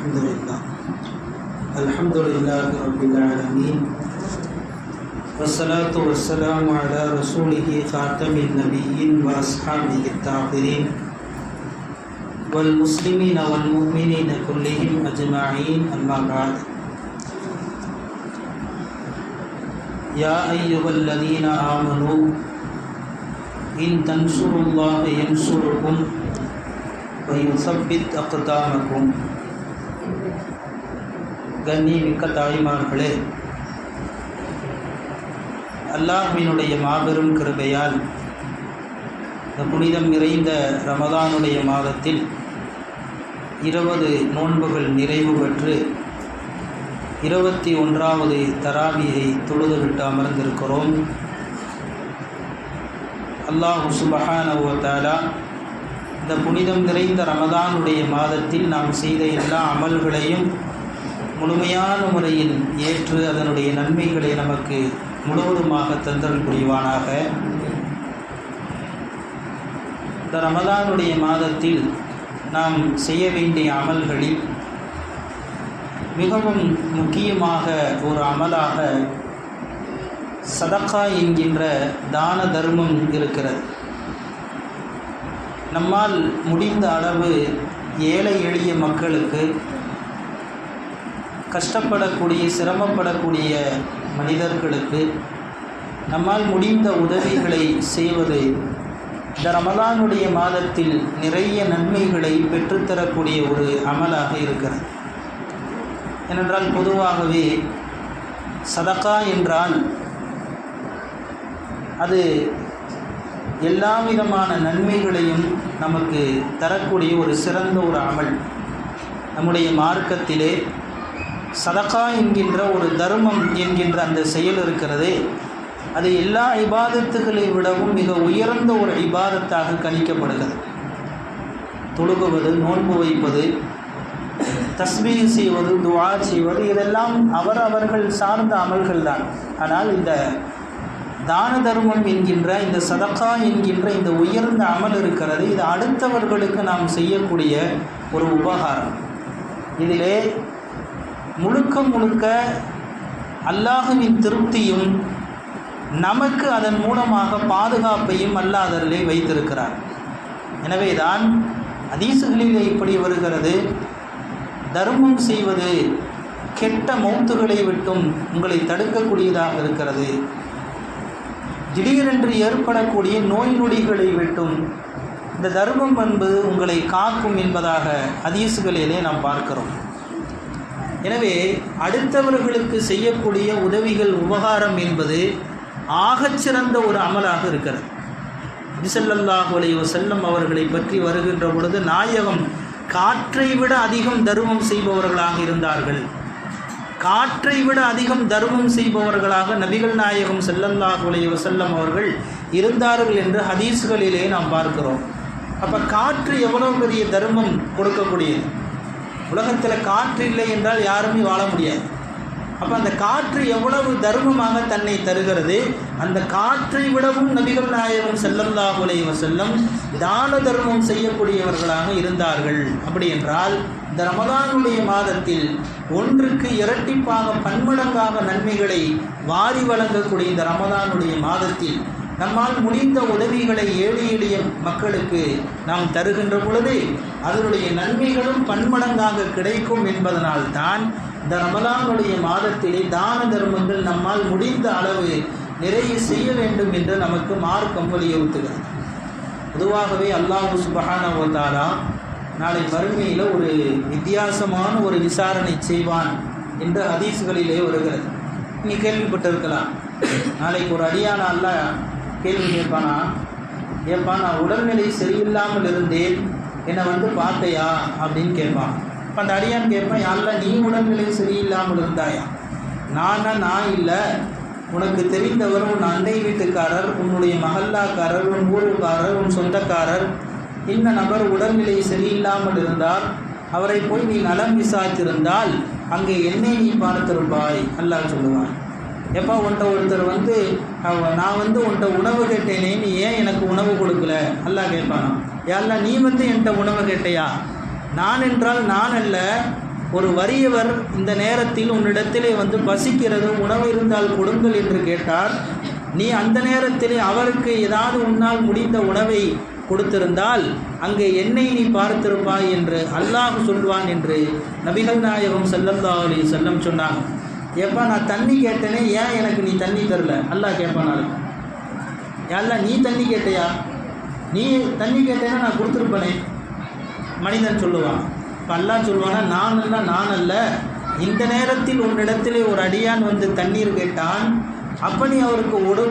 الحمد لله. الحمد لله رب العالمين. والصلاة والسلام على رسوله خاتم النبيين وأصحابه الطاهرين والمسلمين والمؤمنين كلهم أجمعين أما بعد. يا أيها الذين آمنوا إن تنصروا الله ينصركم ويثبت أقدامكم. கண்ணியமிக்க தாய்மார்களே அல்லாஹ்வினுடைய மாபெரும் கிருபையால் இந்த புனிதம் நிறைந்த ரமதானுடைய மாதத்தில் இருபது நோன்புகள் நிறைவு பெற்று இருபத்தி ஒன்றாவது தராவியை தொழுதுவிட்டு அமர்ந்திருக்கிறோம். அல்லாஹ் சுபஹானவத்தாலா இந்த புனிதம் நிறைந்த ரமதானுடைய மாதத்தில் நாம் செய்த எல்லா அமல்களையும் முழுமையான முறையில் ஏற்று அதனுடைய நன்மைகளை நமக்கு முழுவதுமாக தந்தல் புரிவானாக. இந்த ரமதானுடைய மாதத்தில் நாம் செய்ய வேண்டிய அமல்களில் மிகவும் முக்கியமாக ஒரு அமலாக சதக்கா என்கின்ற தான தர்மம் இருக்கிறது. நம்மால் முடிந்த அளவு ஏழை எளிய மக்களுக்கு கஷ்டப்படக்கூடிய சிரமப்படக்கூடிய மனிதர்களுக்கு நம்மால் முடிந்த உதவிகளை செய்வது இந்த ரமலானுடைய மாதத்தில் நிறைய நன்மைகளை பெற்றுத்தரக்கூடிய ஒரு அமலாக இருக்கிறது. ஏனென்றால் பொதுவாகவே சதக்கா என்றால் அது எல்லா விதமான நன்மைகளையும் நமக்கு தரக்கூடிய ஒரு சிறந்த ஒரு அமல். நம்முடைய மார்க்கத்திலே சதக்கா என்கின்ற ஒரு தர்மம் என்கின்ற அந்த செயல் இருக்கிறது. அது எல்லா இபாதத்துகளை விடவும் மிக உயர்ந்த ஒரு இபாதத்தாக கணிக்கப்படுகிறது. தொழுகுவது நோன்பு வைப்பது தஸ்மீ செய்வது துவா செய்வது இதெல்லாம் அவர் அவர்கள் சார்ந்த அமல்கள் தான். ஆனால் இந்த தான தர்மம் என்கின்ற இந்த சதக்கா என்கின்ற இந்த உயர்ந்த அமல் இருக்கிறது. இது அடுத்தவர்களுக்கு நாம் செய்யக்கூடிய ஒரு உபகாரம். இதிலே முழுக்க முழுக்க அல்லாஹுவின் திருப்தியும் நமக்கு அதன் மூலமாக பாதுகாப்பையும் அல்லாதரிலே வைத்திருக்கிறார். எனவே தான் அதீசுகளிலே இப்படி வருகிறது தர்மம் செய்வது கெட்ட மௌத்துகளை விட்டும் உங்களை தடுக்கக்கூடியதாக இருக்கிறது. திடீரென்று ஏற்படக்கூடிய நோய் நொடிகளை விட்டும் இந்த தர்மம் பண்பு உங்களை காக்கும் என்பதாக அதீசுகளிலே நாம் பார்க்கிறோம். எனவே அடுத்தவர்களுக்கு செய்யக்கூடிய உதவிகள் உபகாரம் என்பது ஆகச்சிறந்த ஒரு அமலாக இருக்கிறது. விசல்லல்லாஹு அலைஹி வஸல்லம் அவர்களை பற்றி வருகின்ற பொழுது நாயகம் காற்றை விட அதிகம் தர்மம் செய்பவர்களாக இருந்தார்கள். காற்றை விட அதிகம் தர்மம் செய்பவர்களாக நபிகள் நாயகம் செல்லல்லாஹு அலைஹி அவர்கள் இருந்தார்கள் என்று ஹதீஸ்களிலே நாம் பார்க்கிறோம். அப்போ காற்று எவ்வளோ பெரிய தர்மம் கொடுக்கக்கூடியது? உலகத்தில் காற்று இல்லை என்றால் யாருமே வாழ முடியாது. அப்போ அந்த காற்று எவ்வளவு தர்மமாக தன்னை தருகிறது? அந்த காற்றை விடவும் நபிகள் நாயகம் செல்லல்லாஹு அலைஹி செல்லம் தான தர்மம் செய்யக்கூடியவர்களாக இருந்தார்கள். அப்படி என்றால் இந்த ரமதானுடைய மாதத்தில் ஒன்றுக்கு இரட்டிப்பாக பன்மடங்காக நன்மைகளை வாரி வழங்கக்கூடிய இந்த ரமதானுடைய மாதத்தில் நம்மால் முடிந்த உதவிகளை ஏழை எளிய மக்களுக்கு நாம் தருகின்ற பொழுது அதனுடைய நன்மைகளும் பன்மடங்காக கிடைக்கும் என்பதனால் தான் இந்த ரமலானுடைய மாதத்திலே தான தர்மங்கள் நம்மால் முடிந்த அளவு நிறைய செய்ய வேண்டும் என்று நமக்கு மார்க்கம் வலியுறுத்துகிறது. பொதுவாகவே அல்லாஹு சுபஹானவத்தாரா நாளை வறுமையில் ஒரு வித்தியாசமான ஒரு விசாரணை செய்வான் என்று ஹதீஸ்களிலே வருகிறது. நீ கேள்விப்பட்டிருக்கலாம். நாளைக்கு ஒரு அடியான அல்ல கேள்வி கேட்பானா? ஏப்பா நான் உடல்நிலை சரியில்லாமல் இருந்தேன். என்னை வந்து பார்த்தையா? அப்படின்னு கேட்பான். இப்போ அந்த அடியான் கேட்பான் யாரில் நீ உடல்நிலை சரியில்லாமல் இருந்தாயா? நானா நான் இல்லை. உனக்கு தெரிந்தவர் உன் அண்டை வீட்டுக்காரர் உன்னுடைய மகல்லாக்காரர் உன் ஊருக்காரர் உன் சொந்தக்காரர். இந்த நபர் உடல்நிலை சரியில்லாமல் இருந்தால் அவரை போய் நீ நலம் விசாரித்திருந்தால் அங்கே என்னை நீ பார்த்திருப்பாய். அல்லாஹ் சொல்லுவான். எப்போ உன்ட்ட ஒருத்தர் வந்து நான் வந்து உன்ட்ட உணவு கேட்டேனே நீ ஏன் எனக்கு உணவு கொடுக்கல? அல்லா கேட்பானா யாரெல்லாம் நீ வந்து என்கிட்ட உணவு கேட்டையா? நான் என்றால் நான் அல்ல ஒரு வறியவர் இந்த நேரத்தில் உன்னிடத்திலே வந்து பசிக்கிறது உணவு இருந்தால் கொடுங்கள் என்று கேட்டார். நீ அந்த நேரத்திலே அவருக்கு ஏதாவது உன்னால் முடிந்த உணவை கொடுத்திருந்தால் அங்கே என்னை நீ பார்த்திருப்பாய் என்று அல்லாஹ் சொல்வான் என்று நபிகள் நாயகம் ஸல்லல்லாஹு அலைஹி செல்லம் சொன்னாங்க ஏப்பா நான் தண்ணி கேட்டேனே ஏன் எனக்கு நீ தண்ணி தரல? அல்லாஹ் கேட்பான் நாளைக்கு யாரெல்லாம் நீ தண்ணி கேட்டையா? நீ தண்ணி கேட்டேன்னா நான் கொடுத்துருப்பனே மனிதன் சொல்லுவான். இப்போ அல்லாஹ் சொல்லுவானா நான் அல்ல நான் அல்ல. இந்த நேரத்தில் உன்னிடத்திலே ஒரு அடியான் வந்து தண்ணீர் கேட்டான். அப்ப நீ அவருக்கு ஒரு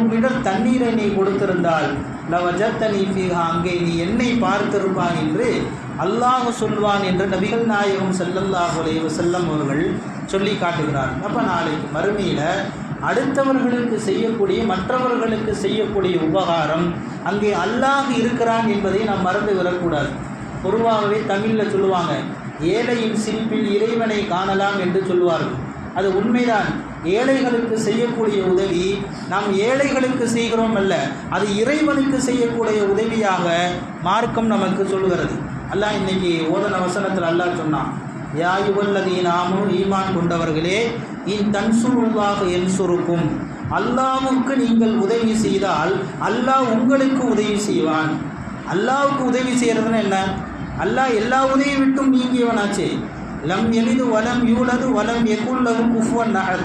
தண்ணீரை நீ கொடுத்திருந்தால் லவஜத்தனி ஃபீஹா அங்கே நீ என்னை பார்த்திருப்பான் என்று அல்லாஹ் சொல்வான் என்று நபிகள் நாயகம் செல்லல்லாஹுலே செல்லம் அவர்கள் சொல்லி காட்டுகிறார். அப்போ நாளைக்கு மறுமையில் அடுத்தவர்களுக்கு செய்யக்கூடிய மற்றவர்களுக்கு செய்யக்கூடிய உபகாரம் அங்கே அல்லாஹ் இருக்கிறான் என்பதை நாம் மறந்து விடக்கூடாது. பொதுவாகவே தமிழில் சொல்லுவாங்க ஏழையின் சிரிப்பில் இறைவனை காணலாம் என்று சொல்வார்கள் அது உண்மைதான். ஏழைகளுக்கு செய்யக்கூடிய உதவி நாம் ஏழைகளுக்கு செய்கிறோம் அல்ல அது இறைவனுக்கு செய்யக்கூடிய உதவியாக மார்க்கம் நமக்கு சொல்கிறது அல்லாஹ் இன்னைக்கு ஓதன வசனத்தில் அல்லாஹ் சொன்னான் யாயுவல்லதி நாமும் ஈமான் கொண்டவர்களே இன் தன்சுருவாக என் சுருக்கும் அல்லாவுக்கு நீங்கள் உதவி செய்தால் அல்லாஹ் உங்களுக்கு உதவி செய்வான். அல்லாவுக்கு உதவி செய்கிறதுன்னு என்ன? அல்லாஹ் எல்லா உதவி விட்டும் நீங்கியவனாச்சே. லம் எளிது வலம் யூலது வலம் எக்குள்ளது குஃபுவன் நகர்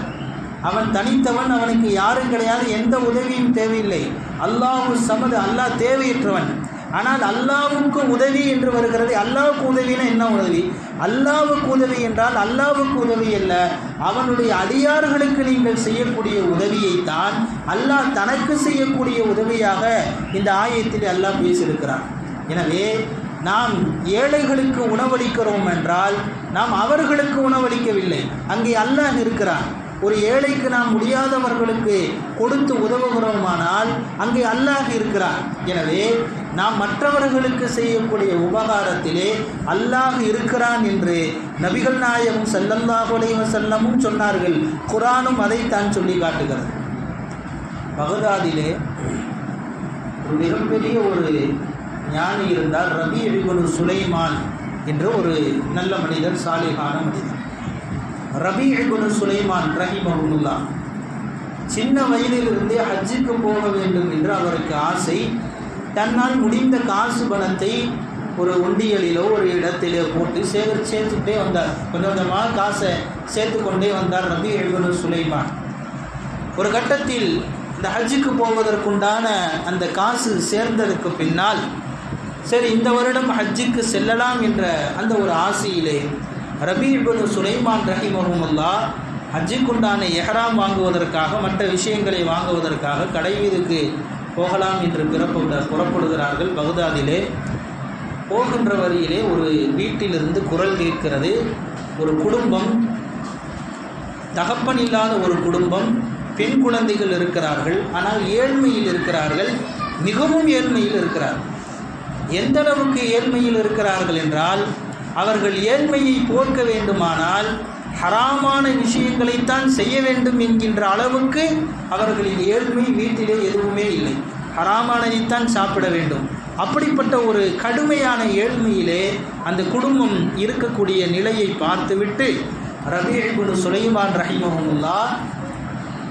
அவன் தனித்தவன் அவனுக்கு யாரும் கிடையாது எந்த உதவியும் தேவையில்லை. அல்லாஹு சமது அல்லாஹ் தேவையற்றவன். ஆனால் அல்லாவுக்கு உதவி என்று வருகிறது. அல்லாவுக்கு உதவினா என்ன உதவி? அல்லாவுக்கு உதவி என்றால் அல்லாவுக்கு உதவி அல்ல. அவனுடைய அடியார்களுக்கு நீங்கள் செய்யக்கூடிய உதவியைத்தான் அல்லாஹ் தனக்கு செய்யக்கூடிய உதவியாக இந்த ஆயத்தில் அல்லாஹ் பேசியிருக்கிறான். எனவே நாம் ஏழைகளுக்கு உணவளிக்கிறோம் என்றால் நாம் அவர்களுக்கு உணவளிக்கவில்லை. அங்கே அல்லாஹ் இருக்கிறான். ஒரு ஏழைக்கு நாம் முடியாதவர்களுக்கு கொடுத்து உதவுகிறோமானால் அங்கே அல்லாஹ் இருக்கிறான். எனவே நாம் மற்றவர்களுக்கு செய்யக்கூடிய உபகாரத்திலே அல்லாஹ் இருக்கிறான் என்று நபிகள் நாயகம் ஸல்லல்லாஹு செல்லமும் சொன்னார்கள். குரானும் அதைத்தான் சொல்லி காட்டுகிறது. பகதாதிலே ஒரு மிகப்பெரிய ஒரு ஞானி இருந்தால் ரபி எபிகுனு சுலைமான் என்ற ஒரு நல்ல மனிதர் சாலிகான மனிதர். ரபி எபிகுனு சுலைமான் ரஹிமஹுல்லா சின்ன வயதிலிருந்தே ஹஜ்ஜுக்கு போக வேண்டும் என்று அவருக்கு ஆசை. தன்னால் முடிந்த காசு பணத்தை ஒரு உண்டியலிலோ ஒரு இடத்திலோ போட்டு சேகர் சேர்த்துக்கிட்டே வந்தார். கொஞ்சம் கொஞ்சமாக காசை சேர்த்து கொண்டே வந்தார் ரபி எபிகுனு சுலைமான். ஒரு கட்டத்தில் இந்த ஹஜ்ஜுக்கு போவதற்குண்டான அந்த காசு சேர்ந்ததுக்கு பின்னால் சரி இந்த வருடம் ஹஜ்ஜுக்கு செல்லலாம் என்ற அந்த ஒரு ஆசையிலே ரபி இபனு சுலைமான் ரஹிமஹமுல்லா ஹஜ்ஜுக்குண்டான எஹராம் வாங்குவதற்காக மற்ற விஷயங்களை வாங்குவதற்காக கடை வீதுக்கு போகலாம் என்று பிறப்பு புறப்படுகிறார்கள் பகுதாதிலே. போகின்ற வழியிலே ஒரு வீட்டிலிருந்து குரல் கேட்கிறது. ஒரு குடும்பம் தகப்பன் இல்லாத ஒரு குடும்பம் பெண் குழந்தைகள் இருக்கிறார்கள். ஆனால் ஏழ்மையில் இருக்கிறார்கள். மிகவும் ஏழ்மையில் இருக்கிறார்கள் எந்த அளவுக்கு ஏழ்மையில் இருக்கிறார்கள் என்றால் அவர்கள் ஏழ்மையை போக்க வேண்டுமானால் ஹராமான விஷயங்களைத்தான் செய்ய வேண்டும் என்கின்ற அளவுக்கு அவர்களின் ஏழ்மை வீட்டிலே எதுவுமே இல்லை. ஹராமானதைத்தான் சாப்பிட வேண்டும். அப்படிப்பட்ட ஒரு கடுமையான ஏழ்மையிலே அந்த குடும்பம் இருக்கக்கூடிய நிலையை பார்த்துவிட்டு ரபீகுல் சுலைமான் ரஹிமஹமுல்லா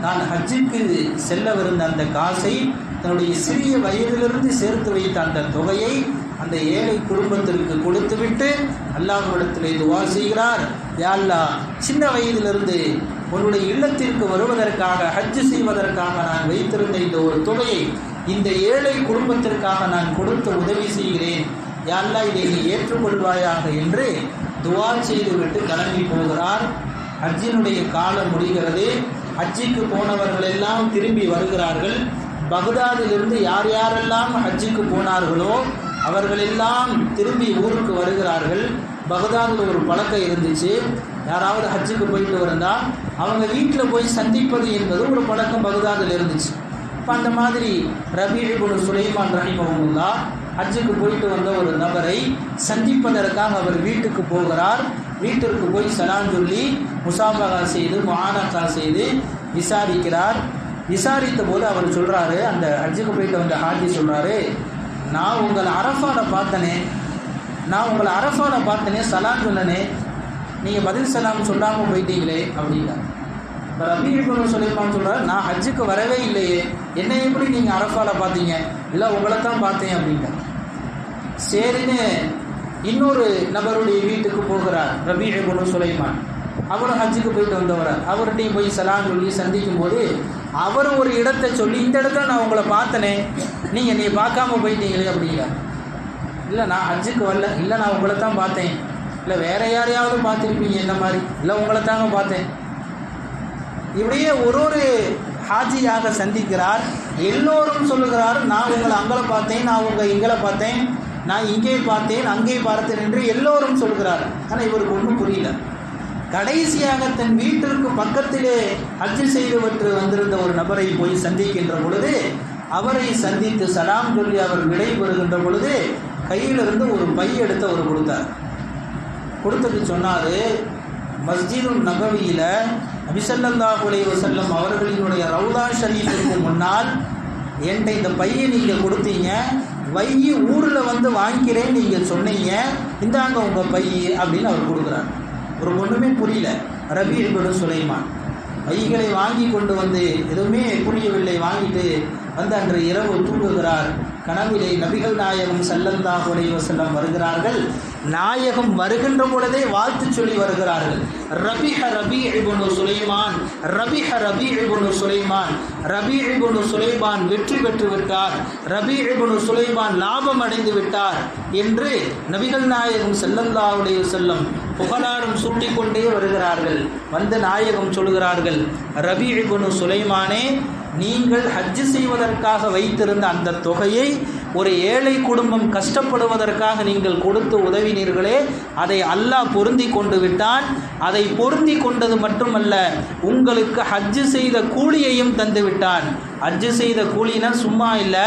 நான் ஹஜ்ஜுக்கு செல்லவிருந்த அந்த காசை தன்னுடைய சிறிய வயதிலிருந்து சேர்த்து வைத்த அந்த தொகையை அந்த ஏழை குடும்பத்திற்கு கொடுத்துவிட்டு அல்லாஹ்விடத்திலே துவா செய்கிறார். யா அல்லாஹ் சின்ன வயதிலிருந்து உன்னுடைய இல்லத்திற்கு வருவதற்காக ஹஜ்ஜு செய்வதற்காக நான் வைத்திருந்த இந்த ஒரு தொகையை இந்த ஏழை குடும்பத்திற்காக நான் கொடுத்து உதவி செய்கிறேன். யாரெல்லாம் இதை நீ ஏற்றுக்கொள்வாயாக என்று துவா செய்துவிட்டு கிளம்பி போகிறார். ஹஜ்ஜினுடைய காலம் முடிகிறது. ஹஜ்ஜிக்கு போனவர்கள் எல்லாம் திரும்பி வருகிறார்கள். பகுதாதிலிருந்து யார் யாரெல்லாம் ஹஜ்ஜுக்கு போனார்களோ அவர்களெல்லாம் திரும்பி ஊருக்கு வருகிறார்கள். பகதாதில் ஒரு பழக்கம் இருந்துச்சு. யாராவது ஹஜ்ஜுக்கு போயிட்டு வந்தால் அவங்க வீட்டில் போய் சந்திப்பது என்பது ஒரு பழக்கம் பகுதாதில் இருந்துச்சு. இப்போ அந்த மாதிரி ரபீபுல் சுலைமான் ரஹிமஹமுல்லா ஹஜ்ஜுக்கு போயிட்டு வந்த ஒரு நபரை சந்திப்பதற்காக அவர் வீட்டுக்கு போகிறார். வீட்டிற்கு போய் சலான் சொல்லி முசாபகா செய்து முஆனகா செய்து விசாரிக்கிறார். விசாரித்த போது அவர் சொல்கிறாரு அந்த ஹஜ்ஜுக்கு போயிட்டு வந்த ஹாஜி சொல்கிறாரு நான் உங்களை அரஃபாவில் பார்த்தனே நான் உங்களை அரஃபாவில் பார்த்தனே சலான் சொன்னனே நீங்கள் பதில் சலாம் சொல்லாமல் போயிட்டீங்களே அப்படின்னா ரபீபுரம் ரபீபுன்னு சொல்லியிருப்பான்னு சொல்கிறார் நான் ஹஜ்ஜுக்கு வரவே இல்லையே. என்னை எப்படி நீங்கள் அரஃபால பார்த்தீங்க? இல்லை உங்களை தான் பார்த்தேன் அப்படின்ட்டார் சரின்னு இன்னொரு நபருடைய வீட்டுக்கு போகிறார் ரபீபுன்னு சுலைமான் அவரும் ஹஜ்ஜுக்கு போயிட்டு வந்தவர்? அவர்கிட்டையும் போய் சலாம் சொல்லி சந்திக்கும் போது அவர் ஒரு இடத்தை சொல்லி இந்த இடத்துல நான் உங்களை பார்த்தனே நீங்கள் நீ பார்க்காம போயிட்டீங்களே அப்படிங்கிறார். இல்லை நான் ஹஜ்ஜுக்கு வரல. இல்லை நான் உங்களை தான் பார்த்தேன். இல்லை வேற யாரையாவது பார்த்துருப்பீங்க இந்த மாதிரி. இல்லை உங்களை தாங்க பார்த்தேன். இப்படியே ஒரு ஒரு ஹாஜியாக சந்திக்கிறார். எல்லோரும் சொல்லுகிறார் நான் உங்களை அங்கே பார்த்தேன் நான் உங்கள் இங்களை பார்த்தேன் நான் இங்கே பார்த்தேன் அங்கே பார்த்தேன் என்று எல்லோரும் சொல்கிறார் ஆனால் இவருக்கு ஒன்றும் புரியல. கடைசியாக தன் வீட்டிற்கு பக்கத்திலே ஹஜ்ஜு செய்துவிட்டு வந்திருந்த ஒரு நபரை போய் சந்திக்கின்ற பொழுது அவரை சந்தித்து சலாம் சொல்லி அவர் விடைபெறுகின்ற பொழுது கையிலிருந்து ஒரு பை எடுத்து அவர் கொடுத்தார். கொடுத்துட்டு சொன்னார் மஸ்ஜிது நபவியில் அபிசல்லாஹ் உலைய வசல்லம் அவர்களினுடைய ரவுதா ஷரீஃபுக்கு முன்னால் என்கிட்ட இந்த பையை நீங்கள் கொடுத்தீங்க? வையி ஊரில் வந்து வாங்கிக்கிறேன்னு நீங்கள் சொன்னீங்க. இந்தாங்க உங்கள் பை அப்படின்னு அவர் கொடுக்குறாரு. ஒரு ஒன்றுமே புரியல. ரபி இருக்கணும் சுலைமான் வைகளை வாங்கி கொண்டு வந்து எதுவுமே புரியவில்லை. வாங்கிட்டு வந்து அன்று இரவு தூங்குகிறார். கனவிலே நபிகள் நாயகம் செல்லந்தா அலைஹி செல்லம் வருகிறார்கள். நாயகம் வருகின்ற பொழுதே வாழ்த்து சொல்லி வருகிறார்கள். ரபிஹ ரபி இபுனு சுலைமான் ரபிஹ ரபி இபுனு சுலைமான் ரபி இபுனு சுலைமான் வெற்றி பெற்று விட்டார். ரபி இபுனு சுலைமான் லாபம் அடைந்து விட்டார் என்று நபிகள் நாயகம் செல்லல்லாவுடைய செல்லம் வஸல்லம் புகழாரம் சூட்டிக்கொண்டே வருகிறார்கள். வந்து நாயகம் சொல்கிறார்கள் ரபி இபுனு சுலைமானே நீங்கள் ஹஜ்ஜு செய்வதற்காக வைத்திருந்த அந்த தொகையை ஒரு ஏழை குடும்பம் கஷ்டப்படுவதற்காக நீங்கள் கொடுத்து உதவினீர்களே அதை அல்லாஹ் பொருந்தி கொண்டு விட்டான். அதை பொருந்தி கொண்டது மட்டுமல்ல உங்களுக்கு ஹஜ்ஜு செய்த கூலியையும் தந்து விட்டான். ஹஜ்ஜு செய்த கூலினா சும்மா இல்லை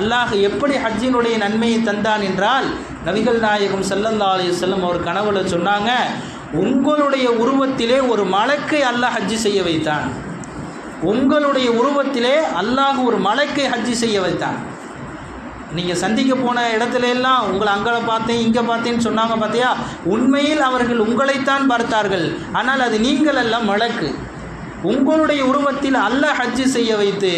அல்லாஹ் எப்படி ஹஜ்ஜினுடைய நன்மையை தந்தான் என்றால் நபிகள் நாயகம் ஸல்லல்லாஹு அலைஹி செல்லம் அவர் கனவுல சொன்னாங்க உங்களுடைய உருவத்திலே ஒரு மலக்கை அல்லாஹ் ஹஜ்ஜு செய்ய வைத்தான். உங்களுடைய உருவத்திலே அல்லாஹ் ஒரு மலைக்கை ஹஜ்ஜி செய்ய வைத்தான். நீங்கள் சந்திக்க போன இடத்துல எல்லாம் உங்களை அங்கே பார்த்தேன் இங்கே பார்த்தேன்னு சொன்னாங்க பார்த்தியா உண்மையில் அவர்கள் உங்களைத்தான் பார்த்தார்கள். ஆனால் அது நீங்கள் அல்ல மலக்கு. உங்களுடைய உருவத்தில் அல்லாஹ் ஹஜ்ஜு செய்ய வைத்து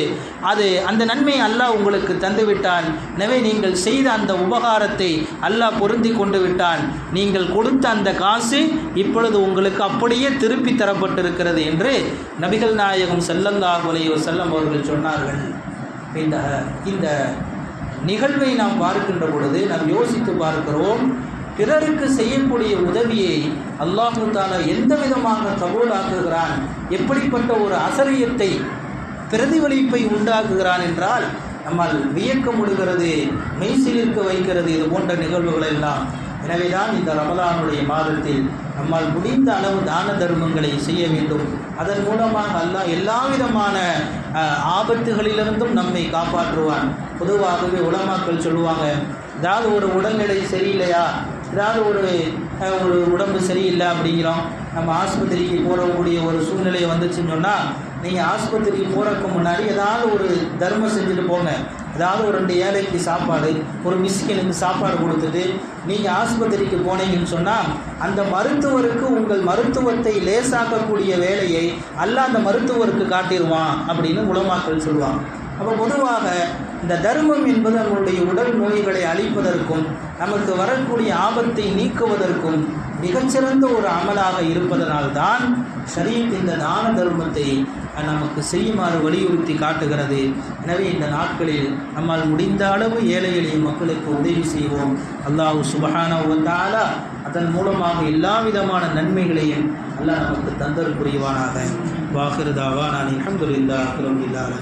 அது அந்த நன்மை அல்லாஹ் உங்களுக்கு தந்துவிட்டான் எனவே நீங்கள் செய்த அந்த உபகாரத்தை அல்லாஹ் பொருந்தி கொண்டு விட்டான். நீங்கள் கொடுத்த அந்த காசு இப்பொழுது உங்களுக்கு அப்படியே திருப்பி தரப்பட்டிருக்கிறது என்று நபிகள் நாயகம் செல்லந்தாகுலையோ அலைஹி அவர்கள் சொன்னார்கள். இந்த இந்த நிகழ்வை நாம் பார்க்கின்ற பொழுது நாம் யோசித்து பார்க்கிறோம். பிறருக்கு செய்யக்கூடிய உதவியை அல்லாஹு தாலா எந்த விதமாக கபூலாக்குகிறான்? எப்படிப்பட்ட ஒரு அசரியத்தை பிரதிபலிப்பை உண்டாக்குகிறான் என்றால் நம்மால் வியக்க முடிகிறது மெய்சிலிருக்க வைக்கிறது இது போன்ற நிகழ்வுகள் எல்லாம். எனவேதான் இந்த ரமலானுடைய மாதத்தில் நம்மால் முடிந்த அளவு தான தர்மங்களை செய்ய வேண்டும். அதன் மூலமாக அல்லாஹ் எல்லா விதமான ஆபத்துகளிலிருந்தும் நம்மை காப்பாற்றுவான். பொதுவாகவே உலமாக்கள் சொல்லுவாங்க ஏதாவது ஒரு உடல்நிலை சரியில்லையா? ஏதாவது ஒரு ஒரு உடம்பு சரியில்லை அப்படிங்கிறோம் நம்ம ஆஸ்பத்திரிக்கு போகக்கூடிய ஒரு சூழ்நிலை வந்துச்சுன்னு சொன்னால் நீங்கள் ஆஸ்பத்திரிக்கு போகிறதுக்கு முன்னாடி ஏதாவது ஒரு தர்மம் செஞ்சுட்டு போங்க. ஏதாவது ஒரு ரெண்டு ஏழைக்கு சாப்பாடு ஒரு மிஸ்கினுக்கு சாப்பாடு கொடுத்துட்டு நீங்கள் ஆஸ்பத்திரிக்கு போனீங்கன்னு சொன்னால் அந்த மருத்துவருக்கு உங்கள் மருத்துவத்தை லேசாக்கக்கூடிய வேலையை அல்ல அந்த மருத்துவருக்கு காட்டிடுவான் அப்படின்னு உலமாக்கள் சொல்லுவாங்க. அப்போ பொதுவாக இந்த தர்மம் என்பது நம்மளுடைய உடல் நோய்களை அழிப்பதற்கும் நமக்கு வரக்கூடிய ஆபத்தை நீக்குவதற்கும் மிகச்சிறந்த ஒரு அமலாக இருப்பதனால்தான் ஷரீப் இந்த தான தர்மத்தை நமக்கு செய்யுமாறு வலியுறுத்தி காட்டுகிறது. எனவே இந்த நாட்களில் நம்மால் முடிந்த அளவு ஏழை எளிய மக்களுக்கு உதவி செய்வோம். அல்லாஹ் சுபஹான வந்தாலா அதன் மூலமாக எல்லா விதமான நன்மைகளையும் அல்லாஹ் நமக்கு தந்தல் புரிவானாக. வாகிருதாவா நான் இனம் துரிந்தா அகிரம் இல்லாத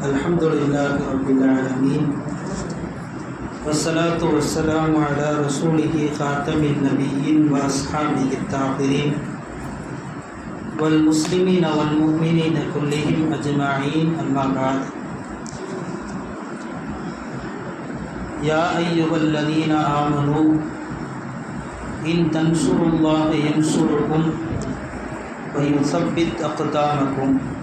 الحمد لله رب العالمين. والصلاة والسلام على رسوله خاتم النبيين وأصحابه الطاهرين والمسلمين والمؤمنين كلهم أجمعين أما بعد. يا أيها الذين آمنوا إن تنصروا الله ينصركم ويثبت أقدامكم.